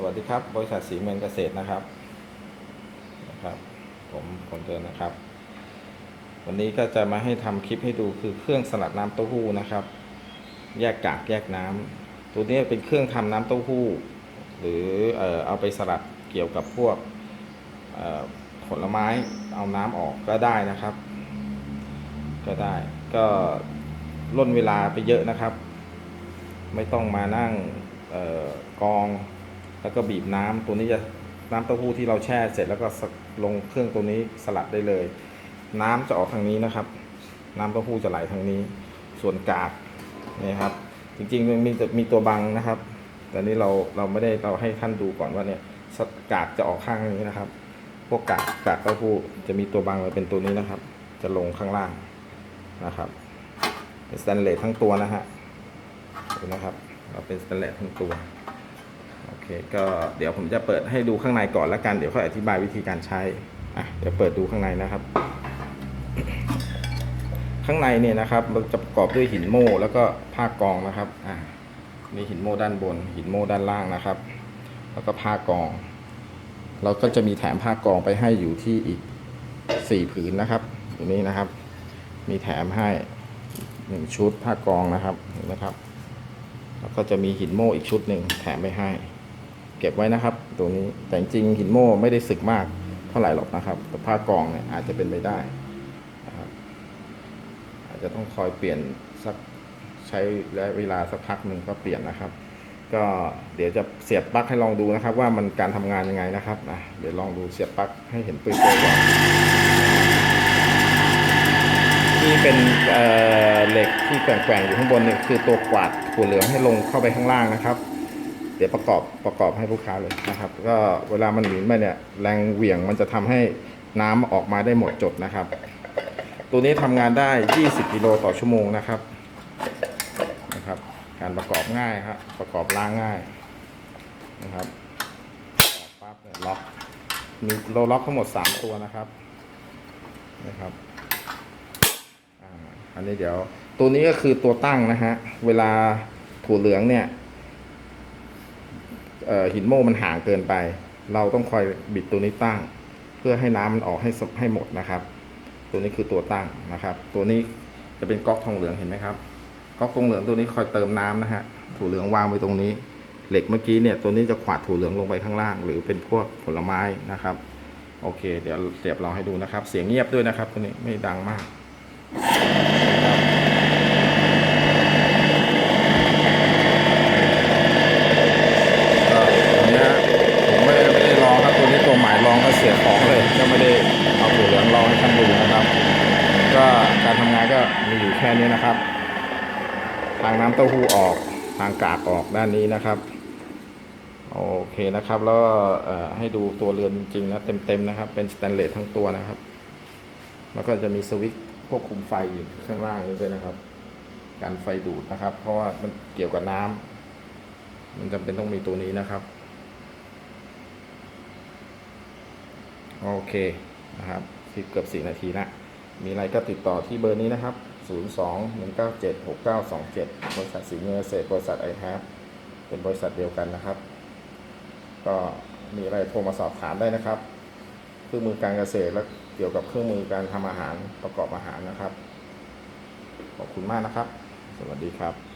สวัสดีครับ บริษัทสีเมืองเกษตรนะครับนะครับ ผมคนเดินนะครับ วันนี้ก็จะมาให้ทำคลิปให้ดูคือเครื่องสลัดน้ำเต้าหู้นะครับ แยกกากแยกน้ำตัวนี้เป็นเครื่องทำน้ำเต้าหู้ หรือเอ่อเอาไปสลัดเกี่ยวกับพวกเอ่อผลไม้เอาน้ำออกก็ได้นะครับ ก็ได้ก็ล่นเวลาไปเยอะนะครับ ไม่ต้องมานั่งออกอง แล้วก็บีบน้ำตัวนี้จะน้ำเต้าหู้ที่เราแช่เสร็จแล้วก็สลงเครื่องตัวนี้สลัดได้เลย น้ำจะออกทางนี้นะครับ น้ำเต้าหู้จะไหลทางนี้ ส่วนกากนี่ครับ จริงๆมันมีมีตัวบังนะครับ แต่นี่เราเราไม่ได้เราให้ท่านดูก่อนว่าเนี่ยกากจะออกข้างนี้นะครับ พวกกากกากเต้าหู้จะมีตัวบังไว้เป็นตัวนี้นะครับ จะลงข้างล่างนะครับเป็นสแตนเลสทั้งตัวนะฮะดูนะครับ เราเป็นสแตนเลสทั้งตัว คก็เดี๋ยวผมจะเปิดให้ดูข้างในก่อนแล้วกัน เดี๋ยวค่อยอธิบายวิธีการใช้อะเดี๋ยวเปิดดูข้างในนะครับ ข้างในเนี่ยนะครับมันจะประกอบด้วยหินโม่แล้วก็ผ้ากองนะครับอะมีหินโม่ด้านบน หินโม่ด้านล่างนะครับ แล้วก็ผ้ากองเราก็จะมีแถมผ้ากองไปให้อยู่ที่อีกสี่ผืนนะครับตรงนี้นะครับ มีแถมให้หนึ่งชุดผ้ากองนะครับเห็นไหมครับแล้วก็จะมีหินโม่อีกชุดหนึ่งแถมไปให้ เก็บไว้นะครับตัวนี้แต่จริงหินโม่ไม่ได้สึกมากเท่าไหร่หรอกนะครับ แต่ผ้ากองเนี่ยอาจจะเป็นไปได้นะครับอาจจะต้องคอยเปลี่ยนสักใช้ระยะเวลาสักพักหนึ่งก็เปลี่ยนนะครับ ก็เดี๋ยวจะเสียบปลั๊กให้ลองดูนะครับ ว่ามันการทำงานยังไงนะครับอะเดี๋ยวลองดูเสียบปลั๊กให้เห็นปืนตัวก่อนที่เป็นเเหล็กที่แกว่งๆอยู่ข้างบนเนี่ยคือตัวกวาดถั่วเหลืองให้ลงเข้าไปข้างล่างนะครับ เดี๋ยวประกอบประกอบให้ลูกค้าเลยนะครับ ก็เวลามันหมุนไปเนี่ยแรงเหวี่ยงมันจะทำให้น้ำออกมาได้หมดจดนะครับ ตัวนี้ทำงานได้ 20กิโลต่อชั่วโมงนะครับนะครับ การประกอบง่ายครับประกอบล้างง่ายนะครับปั๊บเนี่ยล็อกมีโลล็อกทั้งหมด 3 ตัวนะครับนะครับอันนี้เดี๋ยวตัวนี้ก็คือตัวตั้งนะฮะเวลาถั่วเหลืองเนี่ย หินโม่มันห่างเกินไป เราต้องคอยบิดตัวนี้ตั้ง เพื่อให้น้ำมันออกให้ให้หมดนะครับ ตัวนี้คือตัวตั้งนะครับ ตัวนี้จะเป็นก๊อกทองเหลืองเห็นไหมครับก๊อกทองเหลืองตัวนี้คอยเติมน้ำนะฮะถั่วเหลืองวางไว้ตรงนี้ เหล็กเมื่อกี้เนี่ยตัวนี้จะขวาดถั่วเหลืองลงไปข้างล่าง หรือเป็นพวกผลไม้นะครับ โอเค เดี๋ยวเสียบลองให้ดูนะครับ เสียงเงียบด้วยนะครับ ตัวนี้ไม่ดังมากตัวเนี้ยผมไม่ได้ไม่ได้ลองครับตัวนี้ตัวใหม่ลองก็ เสียของเลย ก็ไม่ได้เอาถั่วเหลืองลองให้ท่านดูนะครับ ก็การทำงานก็มีอยู่แค่นี้นะครับ ทางน้ำเต้าหู้ออกทางกากออกด้านนี้นะครับโอเคนะครับแล้วให้ดูตัวเรือนจริงๆนะเต็มๆนะครับ เป็นสแตนเลสทั้งตัวนะครับ แล้วก็จะมีสวิตช์ควบคุมไฟอยู่ข้างล่างนี้ด้วยนะครับ การไฟดูดนะครับ เพราะว่ามันเกี่ยวกับน้ำมันจำเป็นต้องมีตัวนี้นะครับ โอเคนะครับที่เกือบสี่นาทีละมีอะไรก็ติดต่อที่เบอร์นี้นะครับ 02 197 6927 บริษัทสีเงินเกษตรบริษัทไอแฮปเป็นบริษัทเดียวกันนะครับ ก็มีอะไรโทรมาสอบถามได้นะครับ เครื่องมือการเกษตรและเกี่ยวกับเครื่องมือการทำอาหารประกอบอาหารนะครับ ขอบคุณมากนะครับ สวัสดีครับ